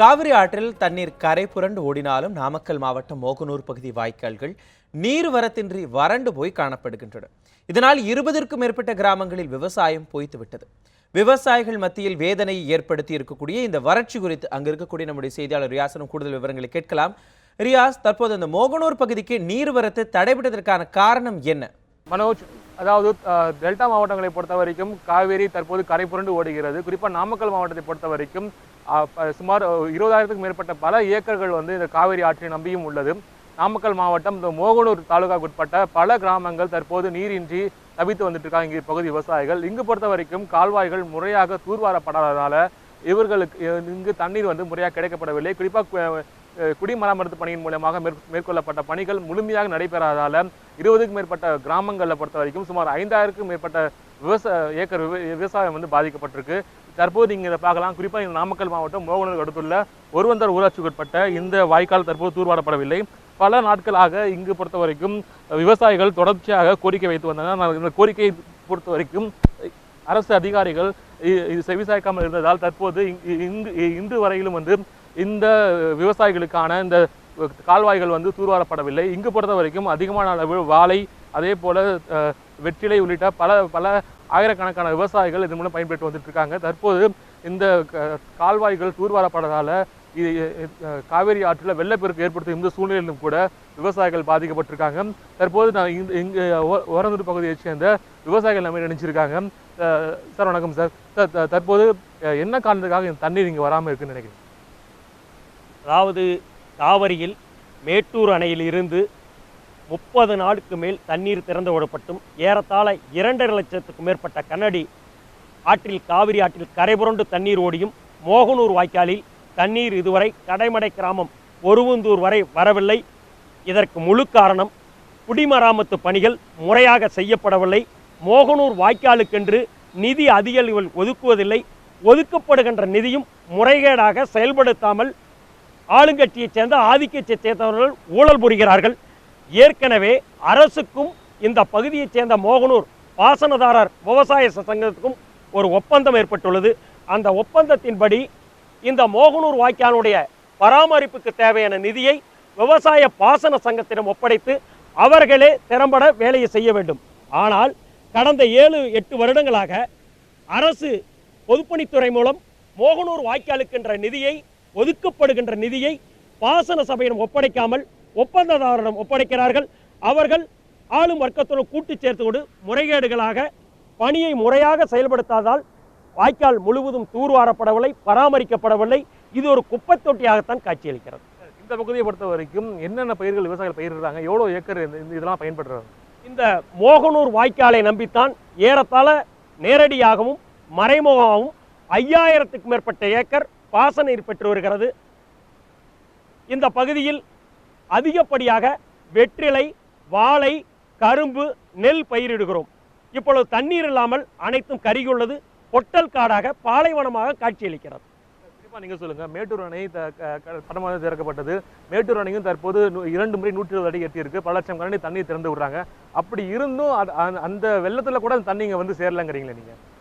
காவிரி ஆற்றில் தண்ணீர் கரை புரண்டு ஓடினாலும் நாமக்கல் மாவட்டம் மோகனூர் பகுதி வாய்க்கால்கள் நீர்வரத்தின்றி வறண்டு போய் காணப்படுகின்றன. இதனால் இருபதற்கும் மேற்பட்ட கிராமங்களில் விவசாயம் பொய்த்துவிட்டது. விவசாயிகள் மத்தியில் வேதனையை ஏற்படுத்தி இருக்கக்கூடிய இந்த வறட்சி குறித்து அங்கு இருக்கக்கூடிய நம்முடைய செய்தியாளர் ரியாசனும் கூடுதல் விவரங்களை கேட்கலாம். ரியாஸ் தற்போது அந்த மோகனூர் பகுதிக்கு நீர்வரத்து தடைபட்டதற்கான காரணம் என்ன? மனோஜ் அதாவது டெல்டா மாவட்டங்களை பொறுத்த வரைக்கும் காவேரி தற்போது கரை புரண்டு ஓடுகிறது. குறிப்பாக நாமக்கல் மாவட்டத்தை பொறுத்த வரைக்கும் சுமார் இருபதாயிரத்துக்கு இருபதாயிரத்துக்கும் மேற்பட்ட பல ஏக்கர்கள் வந்து இந்த காவிரி ஆற்றை நம்பியும் உள்ளது. நாமக்கல் மாவட்டம் இந்த மோகனூர் தாலுகாவுக்கு உட்பட்ட பல கிராமங்கள் தற்போது நீரின்றி தவித்து வந்துட்டு இருக்காங்க இங்கே பகுதி விவசாயிகள். இங்கு பொறுத்த வரைக்கும் கால்வாய்கள் முறையாக தூர்வாரப்படாததால இவர்களுக்கு இங்கு தண்ணீர் வந்து முறையாக கிடைக்கப்படவில்லை. குறிப்பாக குடிமராமத்து பணியின் மூலமாக மேற்கொள்ளப்பட்ட பணிகள் முழுமையாக நடைபெறாதால இருபதுக்கும் மேற்பட்ட கிராமங்களில் பொறுத்த வரைக்கும் சுமார் ஐந்தாயிரக்கும் மேற்பட்ட விவசாய ஏக்கர் விவசாயம் வந்து பாதிக்கப்பட்டிருக்கு. தற்போது இங்கே இதை பார்க்கலாம். குறிப்பாக இந்த நாமக்கல் மாவட்டம் மோகனூர் அடுத்துள்ள ஒருவந்தர் ஊராட்சிக்கு உட்பட்ட இந்த வாய்க்கால் தற்போது தூர்வாரப்படவில்லை. பல நாட்களாக இங்கு பொறுத்த வரைக்கும் விவசாயிகள் தொடர்ச்சியாக கோரிக்கை வைத்து வந்தனர். இந்த கோரிக்கையை பொறுத்த வரைக்கும் அரசு அதிகாரிகள் இ- இது செவிசாய்க்காமல் இருந்ததால் தற்போது இங்கு- இங்கு இன்று வரையிலும் வந்து இந்த விவசாயிகளுக்கான இந்த கால்வாய்கள் வந்து தூர்வாரப்படவில்லை. இங்கு பொறுத்த வரைக்கும் அதிகமான அளவு வாழை அதே போல வெற்றிலை உள்ளிட்ட பல பல ஆயிரக்கணக்கான விவசாயிகள் இதன் மூலம் பயன்பெற்று வந்துட்டு இருக்காங்க தற்போது இந்த க- கால்வாய்கள் தூர்வாரப்படாதால இது காவேரி ஆற்றில் வெள்ளப்பெருக்கு ஏற்படுத்தும் இந்த சூழ்நிலையிலும் கூட விவசாயிகள் பாதிக்கப்பட்டிருக்காங்க. தற்போது நான் இந்த இங்கே ஓரந்தூர் பகுதியைச் சேர்ந்த விவசாயிகள் நம்ம நினைச்சிருக்காங்க சார் வணக்கம் சார். சார், த- தற்போது என்ன காரணத்துக்காக இந்த தண்ணீர் இங்கே வராமல் இருக்குன்னு நினைக்கிறேன் அதாவது காவிரியில் மேட்டூர் அணையில் இருந்து முப்பது நாளுக்கு மேல் தண்ணீர் திறந்து விடப்பட்டும். ஏறத்தாழ இரண்டரை லட்சத்துக்கும் மேற்பட்ட கண்ணடி ஆற்றில் காவிரி ஆற்றில் கரைபுரண்டு தண்ணீர் ஓடியும். மோகனூர் வாய்க்காலில் தண்ணீர் இதுவரை கடைமடை கிராமம் ஒருவந்தூர் வரை வரவில்லை. இதற்கு முழு காரணம் குடிமராமத்து பணிகள் முறையாக செய்யப்படவில்லை. மோகனூர் வாய்க்காலுக்கென்று நிதி அதிகளில் ஒதுக்குவதில்லை. ஒதுக்கப்படுகின்ற நிதியும் முறைகேடாக செயல்படுத்தாமல் ஆளுங்கட்சியைச் சேர்ந்த ஆதிக்கத்தைச் சேர்ந்தவர்கள் ஊழல் புரிகிறார்கள். ஏற்கனவே அரசுக்கும் இந்த பகுதியைச் சேர்ந்த மோகனூர் பாசனதாரர் விவசாய சங்கத்துக்கும் ஒரு ஒப்பந்தம் ஏற்பட்டுள்ளது. அந்த ஒப்பந்தத்தின்படி இந்த மோகனூர் வாய்க்காலுடைய பராமரிப்புக்கு தேவையான நிதியை விவசாய பாசன சங்கத்திடம் ஒப்படைத்து அவர்களே திறம்பட வேலையை செய்ய வேண்டும். ஆனால் கடந்த ஏழு எட்டு வருடங்களாக அரசு பொதுப்பணித்துறை மூலம் மோகனூர் வாய்க்காலுக்கின்ற நிதியை ஒதுக்கப்படுகின்ற நிதியை பாசன சபையிடம் ஒப்படைக்காமல் ஒப்பந்ததாரரிடம் ஒப்படைக்கிறார்கள். அவர்கள் ஆளும் வர்க்கத்துடன் கூட்டு சேர்த்துக்கொண்டு முறைகேடுகளாக பணியை முறையாக செயல்படுத்தாதால் வாய்க்கால் முழுவதும் தூர்வாரப்படவில்லை பராமரிக்கப்படவில்லை. இது ஒரு குப்பைத் தொட்டியாகத்தான் காட்சியளிக்கிறது. இந்த பகுதியை பொறுத்த வரைக்கும் என்னென்ன பயிர்கள் விவசாயிகள் பயிரிடுறாங்க? எவ்வளோ ஏக்கர் இந்த இதெல்லாம் பயன்படுறாங்க இந்த மோகனூர் வாய்க்காலை நம்பித்தான் ஏறத்தாழ நேரடியாகவும் மறைமுகமாகவும் ஐயாயிரத்துக்கும் மேற்பட்ட ஏக்கர் பாசன நீர் பெற்று வருகிறது. இந்த பகுதியில் அதிகப்படியாக வெற்றிலை வாழை கரும்பு நெல் பயிரிடுகிறோம். இப்பொழுது தண்ணீர் இல்லாமல் அனைத்தும் கருகியுள்ளது பொட்டல் காடாக பாலைவனமாக காட்சியளிக்கிறது. குறிப்பாக நீங்கள் சொல்லுங்கள் மேட்டூர் அணை த- க- க- படமாக திறக்கப்பட்டது. மேட்டூர் அணையும் தற்போது இரண்டு முறை நூற்றி இருபது அடி எட்டியிருக்கு. பல லட்சம் கரண்டி தண்ணி திறந்து விடுறாங்க. அப்படி இருந்தும் அது- அந்த- அந்த வெள்ளத்தில் கூட அந்த தண்ணி இங்கே வந்து சேரலங்கிறீங்களே நீங்கள்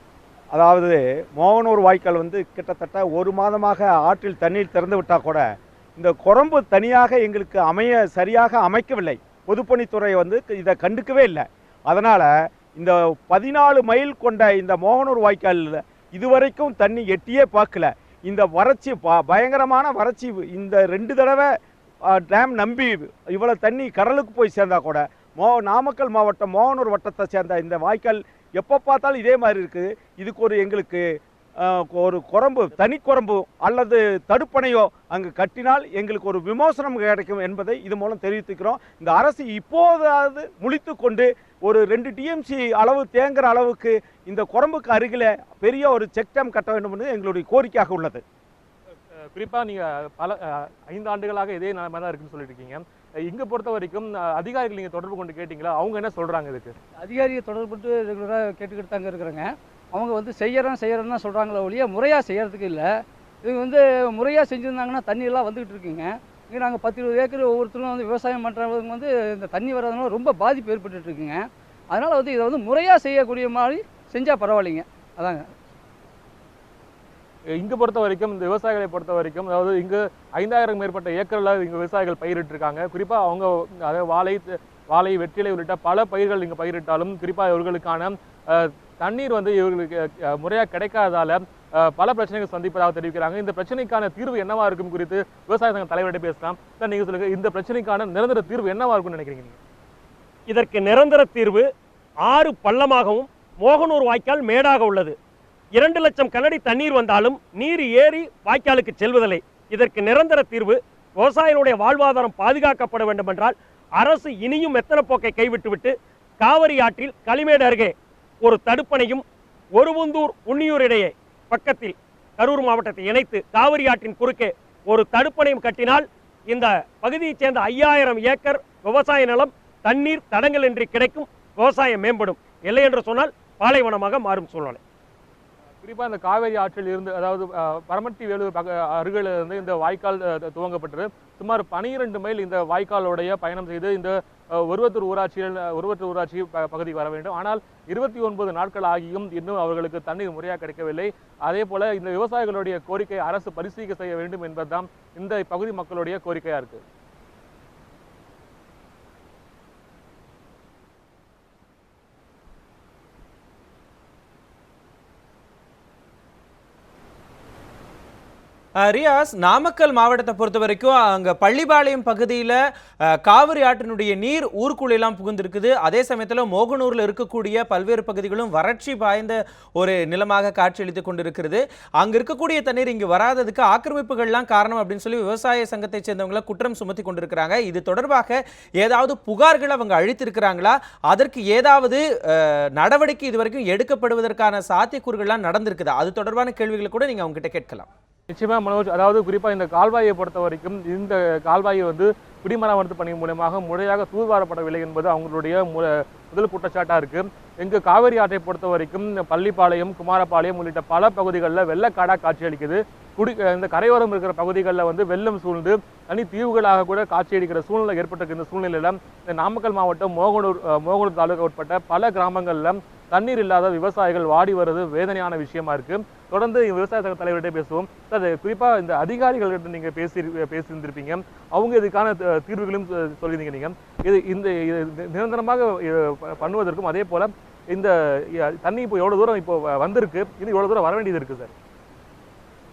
அதாவது மோகனூர் வாய்க்கால் வந்து கிட்டத்தட்ட ஒரு மாதமாக ஆற்றில் தண்ணீர் திறந்து விட்டால் கூட இந்த குரம்பு தனியாக எங்களுக்கு அமைய சரியாக அமைக்கவில்லை. பொதுப்பணித்துறை வந்து இதை கண்டுக்கவே இல்லை. அதனால் இந்த பதினாலு மைல் கொண்ட இந்த மோகனூர் வாய்க்காலில் இதுவரைக்கும் தண்ணி எட்டியே பார்க்கல. இந்த வறட்சி ப பயங்கரமான வறட்சி இந்த ரெண்டு தடவை டேம் நம்பி இவ்வளோ தண்ணி கடலுக்கு போய் சேர்ந்தா கூட மோ நாமக்கல் மாவட்டம் மோகனூர் வட்டத்தை சேர்ந்த இந்த வாய்க்கால் எப்போ பார்த்தாலும் இதே மாதிரி இருக்குது இதுக்கு ஒரு எங்களுக்கு ஒரு குரம்பு தனி குரம்பு அல்லது தடுப்பணையோ அங்கு கட்டினால் எங்களுக்கு ஒரு விமோசனம் கிடைக்கும் என்பதை இது மூலம் தெரிவித்துக்கிறோம். இந்த அரசு இப்போதாவது முழித்து கொண்டு ஒரு ரெண்டு டிஎம்சி அளவு தேங்குற அளவுக்கு இந்த குரம்புக்கு அருகில் பெரிய ஒரு செக் டேம் கட்ட வேண்டும் என்று எங்களுடைய கோரிக்கையாக உள்ளது. குறிப்பாக நீங்கள் பல ஐந்து ஆண்டுகளாக இதே நிலைமை தான் இருக்குன்னு சொல்லிட்டு இருக்கீங்க. இங்கே பொறுத்த வரைக்கும் அதிகாரிகள் நீங்கள் தொடர்பு கொண்டு கேட்டிங்களா? அவங்க என்ன சொல்கிறாங்க இதுக்கு? அதிகாரியை தொடர்புட்டு ரெகுலராக கேட்டுக்கிட்டு தாங்க இருக்கிறாங்க. அவங்க வந்து செய்கிறோம் செய்கிறோன்னு தான் சொல்கிறாங்களே ஒழிய முறையாக செய்கிறதுக்கு இல்லை. இது வந்து முறையாக செஞ்சுருந்தாங்கன்னா தண்ணியெல்லாம் வந்துக்கிட்டு இருக்குங்க. இங்கே நாங்கள் பத்து இருபது ஏக்கர் ஒவ்வொருத்தரும் வந்து விவசாயம் பண்ணுறவங்க வந்து இந்த தண்ணி வர்றதுனால ரொம்ப பாதிப்பு ஏற்பட்டுட்டு இருக்குங்க. அதனால் வந்து இதை வந்து முறையாக செய்யக்கூடிய மாதிரி செஞ்சால் பரவாயில்லைங்க. அதாங்க. இங்கே பொறுத்த வரைக்கும் இந்த விவசாயிகளை பொறுத்த வரைக்கும் அதாவது இங்கு ஐந்தாயிரம் மேற்பட்ட ஏக்கரில் இங்கே விவசாயிகள் பயிரிட்டிருக்காங்க. குறிப்பாக அவங்க அதாவது வாழை வாழை வெற்றிலை உள்ளிட்ட பல பயிர்கள் இங்கே பயிரிட்டாலும் குறிப்பாக இவர்களுக்கான தண்ணீர் வந்து இவர்களுக்கு முறையாக கிடைக்காததால பல பிரச்சனைகள் சந்திப்பதாக தெரிவிக்கிறாங்க. இந்த பிரச்சனைக்கான தீர்வு என்னவா இருக்கும் குறித்து விவசாய சங்க தலைவர்கிட்ட பேசலாம். சார் நீங்கள் சொல்லுங்க இந்த பிரச்சனைக்கான நிரந்தர தீர்வு என்னவா இருக்கும்னு நினைக்கிறீங்க இதற்கு நிரந்தர தீர்வு ஆறு பள்ளமாகவும் மோகனூர் வாய்க்கால் மேடாக உள்ளது. இரண்டு லட்சம் கனடி தண்ணீர் வந்தாலும் நீர் ஏறி வாய்க்காலுக்கு செல்வதில்லை. இதற்கு நிரந்தர தீர்வு விவசாயிகளுடைய வாழ்வாதாரம் பாதுகாக்கப்பட வேண்டும் என்றால் அரசு இனியும் மெத்தனப்போக்கை கைவிட்டுவிட்டு காவிரி ஆற்றில் களிமேடு அருகே ஒரு தடுப்பணையும் ஒருவந்தூர் உன்னியூர் இடையே பக்கத்தில் கரூர் மாவட்டத்தை இணைத்து காவிரி ஆற்றின் குறுக்கே ஒரு தடுப்பணையும் கட்டினால் இந்த பகுதியைச் சேர்ந்த ஐயாயிரம் ஏக்கர் விவசாய நிலம் தண்ணீர் தடங்கலின்றி கிடைக்கும் விவசாயம் மேம்படும். இல்லை என்று சொன்னால் பாலைவனமாக மாறும் சூழ்நிலை. குறிப்பாக இந்த காவேரி ஆற்றில் இருந்து அதாவது அஹ், பரமத்தி வேலூர் பக்க அருகில் இருந்து இந்த வாய்க்கால் துவங்கப்பட்டது. சுமார் பனிரெண்டு மைல் இந்த வாய்க்காலோடைய பயணம் செய்து இந்த ஒருவத்தூர் ஊராட்சியில் ஒருவத்தூர் ஊராட்சி பகுதிக்கு வர வேண்டும். ஆனால் இருபத்தி ஒன்பது நாட்கள் ஆகியும் இன்னும் அவர்களுக்கு தண்ணீர் முறையாக கிடைக்கவில்லை. அதே போல இந்த விவசாயிகளுடைய கோரிக்கை அரசு பரிசீலிக்க செய்ய வேண்டும் என்பதுதான் இந்த பகுதி மக்களுடைய கோரிக்கையா இருக்கு. ரியாஸ் நாமக்கல் மாவட்டத்தை பொறுத்த வரைக்கும் அங்கே பள்ளிபாளையம் பகுதியில் காவிரி ஆற்றினுடைய நீர் ஊருக்குள்ளெல்லாம் புகுந்திருக்குது. அதே சமயத்தில் மோகனூரில் இருக்கக்கூடிய பல்வேறு பகுதிகளும் வறட்சி பாய்ந்த ஒரு நிலமாக காட்சியளித்து கொண்டிருக்கிறது. அங்கே இருக்கக்கூடிய தண்ணீர் இங்கு வராததுக்கு ஆக்கிரமிப்புகள்லாம் காரணம் அப்படின்னு சொல்லி விவசாய சங்கத்தை சேர்ந்தவங்களை குற்றம் சுமத்தி கொண்டிருக்கிறாங்க. இது தொடர்பாக ஏதாவது புகார்கள் அவங்க அழித்திருக்கிறாங்களா அதற்கு ஏதாவது நடவடிக்கை நடவடிக்கை இதுவரைக்கும் எடுக்கப்படுவதற்கான சாத்தியக்கூறுகள்லாம் நடந்திருக்குது? அது தொடர்பான கேள்விகளை கூட நீங்கள் அவங்ககிட்ட கேட்கலாம். நிச்சயமாக மனோஜ் அதாவது குறிப்பாக இந்த கால்வாயை பொறுத்த வரைக்கும் இந்த கால்வாயை வந்து குடிமராமத்து பணி மூலமாக முறையாக தூர்வாரப்படவில்லை என்பது அவங்களுடைய மு- முதல் குற்றச்சாட்டாக இருக்கு. இங்கு காவிரி ஆற்றை பொறுத்த வரைக்கும் பள்ளிப்பாளையம் குமாரபாளையம் உள்ளிட்ட பல பகுதிகளில் வெள்ளக்காடாக காட்சியளிக்குது குடி இந்த கரையோரம் இருக்கிற பகுதிகளில் வந்து வெள்ளம் சூழ்ந்து தனி தீவுகளாக கூட காட்சியளிக்கிற சூழ்நிலை ஏற்பட்டிருக்கு. இந்த சூழ்நிலையில் இந்த நாமக்கல் மாவட்டம் மோகனூர் மோகனூர் தாலுகா உட்பட்ட பல கிராமங்களில் தண்ணீர் இல்லாத விவசாயிகள் வாடி வருது வேதனையான விஷயமா இருக்கு. தொடர்ந்து விவசாய சங்க தலைவர்கிட்ட பேசுவோம். சார் குறிப்பா இந்த அதிகாரிகள்கிட்ட நீங்க பேசி பேசியிருந்திருப்பீங்க. அவங்க இதுக்கான த- தீர்வுகளும் சொ- சொல்லியிருந்தீங்க நீங்க. இது இந்த இது நிரந்தரமாக பண்ணுவதற்கும் அதே போல இந்த தண்ணி இப்போ எவ்வளவு தூரம் இப்போ வந்திருக்கு. இது எவ்வளவு தூரம் வர வேண்டியது இருக்கு சார்.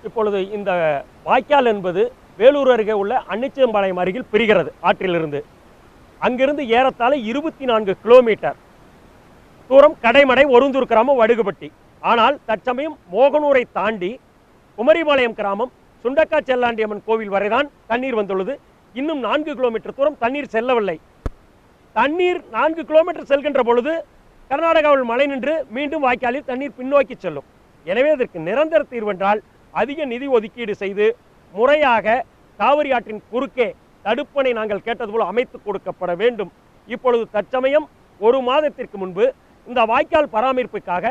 இப்பொழுது இந்த வாய்க்கால் என்பது வேலூர் அருகே உள்ள அன்னிச்சம்பாளையம் அருகில் பிரிகிறது ஆற்றிலிருந்து. அங்கிருந்து ஏறத்தாழ இருபத்தி நான்கு கிலோமீட்டர். தூரம் கடைமடை ஒருந்தூர் கிராமம் வடுகுபட்டி. ஆனால் தற்சமயம் மோகனூரை தாண்டி குமரிபாளையம் கிராமம் சுண்டக்கா செல்லாண்டியம்மன் கோவில் வரைதான் தண்ணீர் வந்துள்ளது. இன்னும் நான்கு கிலோமீட்டர் தூரம் தண்ணீர் செல்லவில்லை. தண்ணீர் நான்கு கிலோமீட்டர் செல்கின்ற பொழுது கர்நாடகாவில் மழை நின்று மீண்டும் வாய்க்காலில் தண்ணீர் பின்னோக்கி செல்லும். எனவே அதற்கு நிரந்தர தீர்வென்றால் அதிக நிதி ஒதுக்கீடு செய்து முறையாக காவிரி ஆற்றின் குறுக்கே தடுப்பணை நாங்கள் கேட்டது போல அமைத்து கொடுக்கப்பட வேண்டும். இப்பொழுது தற்சமயம் ஒரு மாதத்திற்கு முன்பு இந்த வாய்க்கால் பராமரிப்புக்காக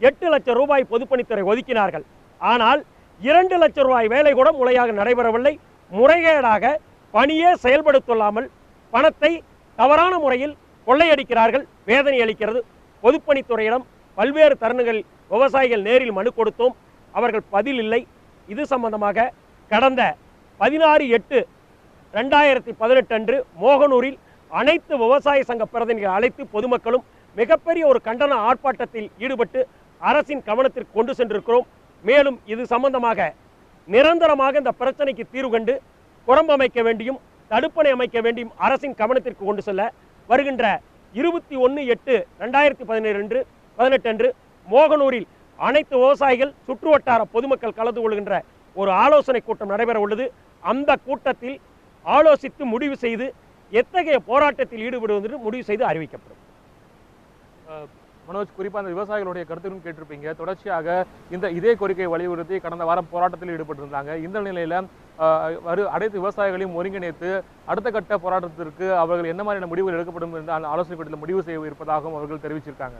எட்டு லட்சம் ரூபாய் பொதுப்பணித்துறை ஒதுக்கினார்கள். ஆனால் இரண்டு லட்சம் ரூபாய் வேலை கூட முறையாக நடைபெறவில்லை. முறைகேடாக பணியே செயல்படுத்தொள்ளாமல் பணத்தை தவறான முறையில் கொள்ளையடிக்கிறார்கள். வேதனை அளிக்கிறது. பொதுப்பணித்துறையிடம் பல்வேறு தருணங்களில் விவசாயிகள் நேரில் மனு கொடுத்தோம். அவர்கள் பதில் இல்லை. இது சம்பந்தமாக கடந்த பதினாறு எட்டு ரெண்டாயிரத்தி பதினெட்டு அன்று மோகனூரில் அனைத்து விவசாய சங்க பிரதிநிதிகள் அழைத்து பொதுமக்களும் மிகப்பெரிய ஒரு கண்டன ஆர்ப்பாட்டத்தில் ஈடுபட்டு அரசின் கவனத்திற்கு கொண்டு சென்றிருக்கிறோம். மேலும் இது சம்பந்தமாக நிரந்தரமாக இந்த பிரச்சனைக்கு தீர்வு கண்டு குரம்பு அமைக்க வேண்டியும் தடுப்பணை அமைக்க வேண்டியும் அரசின் கவனத்திற்கு கொண்டு செல்ல வருகின்ற இருபத்தி ஒன்று எட்டு ரெண்டாயிரத்தி பதினேழு அன்று பதினெட்டு அன்று மோகனூரில் அனைத்து விவசாயிகள் சுற்றுவட்டார பொதுமக்கள் கலந்து கொள்கின்ற ஒரு ஆலோசனை கூட்டம் நடைபெற உள்ளது. அந்த கூட்டத்தில் ஆலோசித்து முடிவு செய்து எத்தகைய போராட்டத்தில் ஈடுபடுவது என்று முடிவு செய்து அறிவிக்கப்படும். மனோஜ் குறிப்பாக அந்த விவசாயிகளுடைய கருத்துகளும் கேட்டிருப்பீங்க. தொடர்ச்சியாக இந்த இதே கோரிக்கையை வலியுறுத்தி கடந்த வாரம் போராட்டத்தில் ஈடுபட்டிருந்தாங்க. இந்த நிலையில் வரு அனைத்து விவசாயிகளையும் ஒருங்கிணைத்து அடுத்த கட்ட போராட்டத்திற்கு அவர்கள் என்ன மாதிரியான முடிவுகள் எடுக்கப்படும் என்று ஆலோசனை கூட்டத்தில் முடிவு செய்ய இருப்பதாகவும் அவர்கள் தெரிவிச்சிருக்காங்க.